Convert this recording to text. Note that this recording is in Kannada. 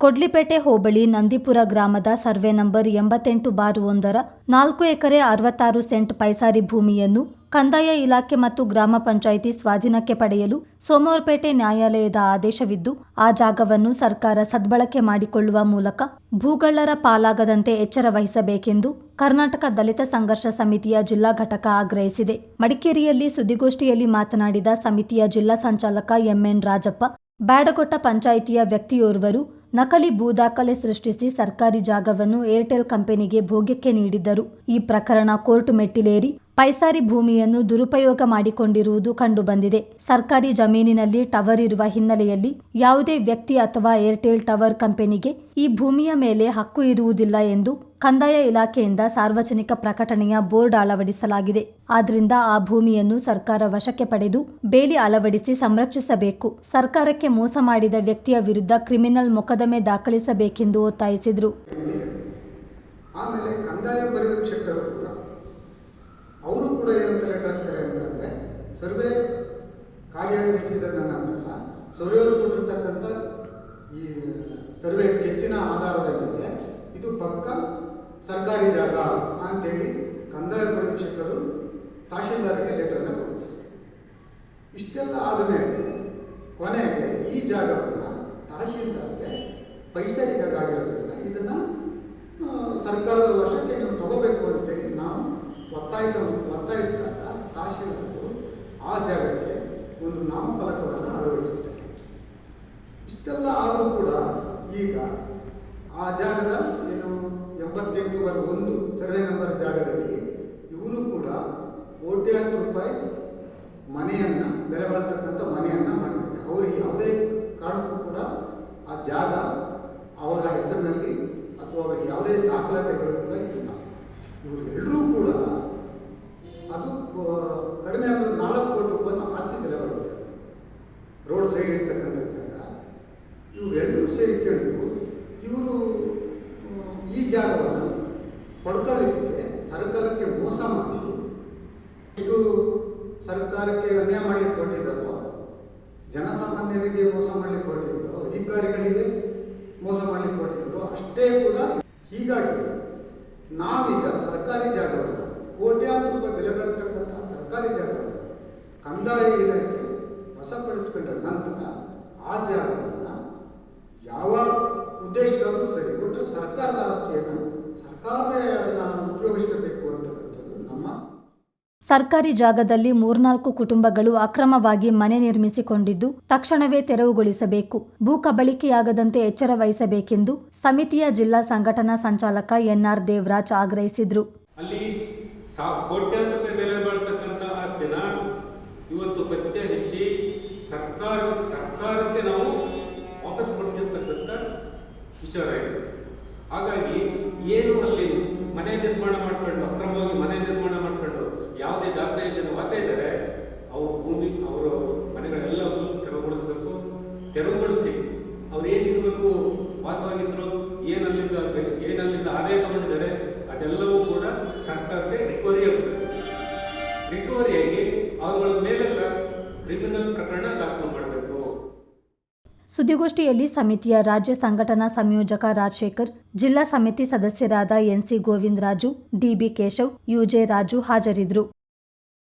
ಕೊಡ್ಲಿಪೇಟೆ ಹೋಬಳಿ ನಂದಿಪುರ ಗ್ರಾಮದ ಸರ್ವೆ ನಂಬರ್ ಎಂಬತ್ತೆಂಟು ಬಾರು ಒಂದರ ನಾಲ್ಕು ಎಕರೆ ಅರವತ್ತಾರು ಸೆಂಟ್ ಪೈಸಾರಿ ಭೂಮಿಯನ್ನು ಕಂದಾಯ ಇಲಾಖೆ ಮತ್ತು ಗ್ರಾಮ ಪಂಚಾಯಿತಿ ಸ್ವಾಧೀನಕ್ಕೆ ಪಡೆಯಲು ಸೋಮವಾರಪೇಟೆ ನ್ಯಾಯಾಲಯದ ಆದೇಶವಿದ್ದು, ಆ ಜಾಗವನ್ನು ಸರ್ಕಾರ ಸದ್ಬಳಕೆ ಮಾಡಿಕೊಳ್ಳುವ ಮೂಲಕ ಭೂಗಳ್ಳರ ಪಾಲಾಗದಂತೆ ಎಚ್ಚರ ವಹಿಸಬೇಕೆಂದು ಕರ್ನಾಟಕ ದಲಿತ ಸಂಘರ್ಷ ಸಮಿತಿಯ ಜಿಲ್ಲಾ ಘಟಕ ಆಗ್ರಹಿಸಿದೆ. ಮಡಿಕೇರಿಯಲ್ಲಿ ಸುದ್ದಿಗೋಷ್ಠಿಯಲ್ಲಿ ಮಾತನಾಡಿದ ಸಮಿತಿಯ ಜಿಲ್ಲಾ ಸಂಚಾಲಕ ಎಂಎನ್ ರಾಜಪ್ಪ, ಬ್ಯಾಡಗೊಟ್ಟ ಪಂಚಾಯಿತಿಯ ವ್ಯಕ್ತಿಯೋರ್ವರು ನಕಲಿ ಭೂ ದಾಖಲೆ ಸೃಷ್ಟಿಸಿ ಸರ್ಕಾರಿ ಜಾಗವನ್ನು ಏರ್ಟೆಲ್ ಕಂಪನಿಗೆ ಭೋಗ್ಯಕ್ಕೆ ನೀಡಿದ್ದರು. ಈ ಪ್ರಕರಣ ಕೋರ್ಟ್ ಮೆಟ್ಟಿಲೇರಿ. ಪೈಸಾರಿ ಭೂಮಿಯನ್ನು ದುರುಪಯೋಗ ಮಾಡಿಕೊಂಡಿರುವುದು ಕಂಡುಬಂದಿದೆ. ಸರ್ಕಾರಿ ಜಮೀನಿನಲ್ಲಿ ಟವರ್ ಇರುವ ಹಿನ್ನೆಲೆಯಲ್ಲಿ ಯಾವುದೇ ವ್ಯಕ್ತಿ ಅಥವಾ ಏರ್ಟೆಲ್ ಟವರ್ ಕಂಪನಿಗೆ ಈ ಭೂಮಿಯ ಮೇಲೆ ಹಕ್ಕು ಇರುವುದಿಲ್ಲ ಎಂದು ಕಂದಾಯ ಇಲಾಖೆಯಿಂದ ಸಾರ್ವಜನಿಕ ಪ್ರಕಟಣೆಯ ಬೋರ್ಡ್ ಅಳವಡಿಸಲಾಗಿದೆ. ಆದ್ರಿಂದ ಆ ಭೂಮಿಯನ್ನು ಸರ್ಕಾರ ವಶಕ್ಕೆ ಪಡೆದು ಬೇಲಿ ಅಳವಡಿಸಿ ಸಂರಕ್ಷಿಸಬೇಕು. ಸರ್ಕಾರಕ್ಕೆ ಮೋಸ ಮಾಡಿದ ವ್ಯಕ್ತಿಯ ವಿರುದ್ಧ ಕ್ರಿಮಿನಲ್ ಮೊಕದ್ದಮೆ ದಾಖಲಿಸಬೇಕೆಂದು ಒತ್ತಾಯಿಸಿದರು ಆಮೇಲೆ ಕಂದಾಯ ಪರಿವೀಕ್ಷಕರು ಕೂಡ ಅವರು ಕೂಡ ಏನಂತ ಲೆಟರ್ ಹಾಕ್ತಾರೆ ಸರ್ವೆ ನನ್ನ ನಂತರ ಸರ್ವೆಯವರು ಕೊಟ್ಟಿರ್ತಕ್ಕಂಥ ಈ ಸರ್ವೆ ಸ್ಕೆಚ್ಚಿನ ಆಧಾರದ ಮೇಲೆ ಇದು ಪಕ್ಕ ಸರ್ಕಾರಿ ಜಾಗ ಅಂತೇಳಿ ಕಂದಾಯ ಪರೀಕ್ಷಕರು ತಹಶೀಲ್ದಾರ್ಗೆ ಲೆಟರ್ನ ಕೊಡ್ತಾರೆ. ಇಷ್ಟೆಲ್ಲ ಆದಮೇಲೆ ಕೊನೆಗೆ ಈ ಜಾಗವನ್ನು ತಹಶೀಲ್ದಾರ್ಗೆ ಪೈಸೆ ಜಾಗ ಇದನ್ನು ಸರ್ಕಾರದ ವಶಕ್ಕೆ ನೀವು ತಗೋಬೇಕು ಅಂತೇಳಿ ನಾವು ಒತ್ತಾಯಿಸ ಒತ್ತಾಯಿಸಿದಾಗ ತಹಶೀಲ್ದಾರರು ಆ ಜಾಗಕ್ಕೆ ಒಂದು ನಾಮಫಲಕವನ್ನು ಅಳವಡಿಸಿದ್ದಾರೆ. ಇಷ್ಟೆಲ್ಲ ಆದರೂ ಕೂಡ ಈಗ ಆ ಜಾಗದ ಏನು ಎಂಬತ್ತೆಂಟು ಬರ ಒಂದು ಸರ್ವೆ ನಂಬರ್ ಜಾಗದಲ್ಲಿ ಇವರು ಕೂಡ ಕೋಟ್ಯಾಂತರ ರೂಪಾಯಿ ಮನೆಯನ್ನು, ಬೆಲೆ ಬಾಳ್ತಕ್ಕಂಥ ಮನೆಯನ್ನು ಮಾಡಿದ್ದಾರೆ. ಅವರಿಗೆ ಯಾವುದೇ ಕಾರಣಕ್ಕೂ ಕೂಡ ಆ ಜಾಗ ಅವರ ಹೆಸರಿನಲ್ಲಿ ಅಥವಾ ಅವರಿಗೆ ಯಾವುದೇ ದಾಖಲಾತಿಗಳು ಕೂಡ ಇಲ್ಲ. ಇವರೆಲ್ಲರೂ ಜಾಗವನ್ನು ಪಡ್ಕೊಳ್ಳಿಕ್ಕೆ ಸರ್ಕಾರಕ್ಕೆ ಮೋಸ ಮಾಡಿ. ಇದು ಸರ್ಕಾರಕ್ಕೆ ಅನ್ಯಾಯ ಮಾಡಲಿಕ್ಕೆ ಹೊರಟಿದ್ದಾರೋ ಜನಸಾಮಾನ್ಯರಿಗೆ ಮೋಸ ಮಾಡಲಿಕ್ಕೆ ಹೊರಟಿದ್ರು ಅಧಿಕಾರಿಗಳಿಗೆ ಮೋಸ ಮಾಡಲಿಕ್ಕೆ ಹೊರಟಿದ್ರು ಅಷ್ಟೇ ಕೂಡ ಹೀಗಾಗಿ ನಾವೀಗ ಸರ್ಕಾರಿ ಜಾಗವನ್ನು ಕೋಟ್ಯಾಂತರ ರೂಪಾಯಿ ಬೆಲೆ ಬರತಕ್ಕಂಥ ಸರ್ಕಾರಿ ಜಾಗವನ್ನು ಕಂದಾಯ ಇಲಾಖೆ ವಶಪಡಿಸಿಕೊಂಡ ನಂತರ ಆ ಜಾಗವನ್ನು ಯಾವ ಉದ್ದೇಶದಲ್ಲೂ ಸರಿ ಸರ್ಕಾರಿ ಜಾಗದಲ್ಲಿ ಮೂರ್ನಾಲ್ಕು ಕುಟುಂಬಗಳು ಅಕ್ರಮವಾಗಿ ಮನೆ ನಿರ್ಮಿಸಿಕೊಂಡಿದ್ದು, ತಕ್ಷಣವೇ ತೆರವುಗೊಳಿಸಬೇಕು, ಭೂ ಕಬಳಿಕೆಯಾಗದಂತೆ ಎಚ್ಚರ ವಹಿಸಬೇಕೆಂದು ಸಮಿತಿಯ ಜಿಲ್ಲಾ ಸಂಘಟನಾ ಸಂಚಾಲಕ ಎನ್ಆರ್ ದೇವರಾಜ್ ಆಗ್ರಹಿಸಿದ್ರು. ಹಾಗಾಗಿ ಏನು ಅಲ್ಲಿ ಮನೆ ನಿರ್ಮಾಣ ಮಾಡಿಕೊಂಡು, ಅಕ್ರಮವಾಗಿ ಮನೆ ನಿರ್ಮಾಣ ಮಾಡಿಕೊಂಡು ಯಾವುದೇ ದಾಖಲೆ ಇಲ್ಲದೆ ವಾಸ ಇದ್ದಾರೆ ಅವ್ರ ಭೂಮಿ, ಅವರು ಮನೆಗಳೆಲ್ಲ ತೆರವುಗೊಳಿಸ್ಬೇಕು. ತೆರವುಗೊಳಿಸಿ ಅವ್ರು ಏನಿರಬೇಕು ವಾಸವಾಗಿದ್ರು, ಏನಲ್ಲಿಂದ ಏನಲ್ಲಿಂದ ಆದಾಯ ತಗೊಂಡಿದ್ದಾರೆ, ಅದೆಲ್ಲವೂ ಕೂಡ ಸರ್ಕಾರಕ್ಕೆ ರಿಕವರಿ ಆಗಬೇಕು ರಿಕವರಿಯಾಗಿ ಅವರುಗಳ ಮೇಲೆಲ್ಲ ಕ್ರಿಮಿನಲ್ ಪ್ರಕರಣ ದಾಖಲು ಮಾಡಬೇಕು. ಸುದ್ದಿಗೋಷ್ಠಿಯಲ್ಲಿ ಸಮಿತಿಯ ರಾಜ್ಯ ಸಂಘಟನಾ ಸಂಯೋಜಕ ರಾಜಶೇಖರ್, ಜಿಲ್ಲಾ ಸಮಿತಿ ಸದಸ್ಯರಾದ NC Govindaraju, DB Keshav, UJ Raju ಹಾಜರಿದ್ದರು.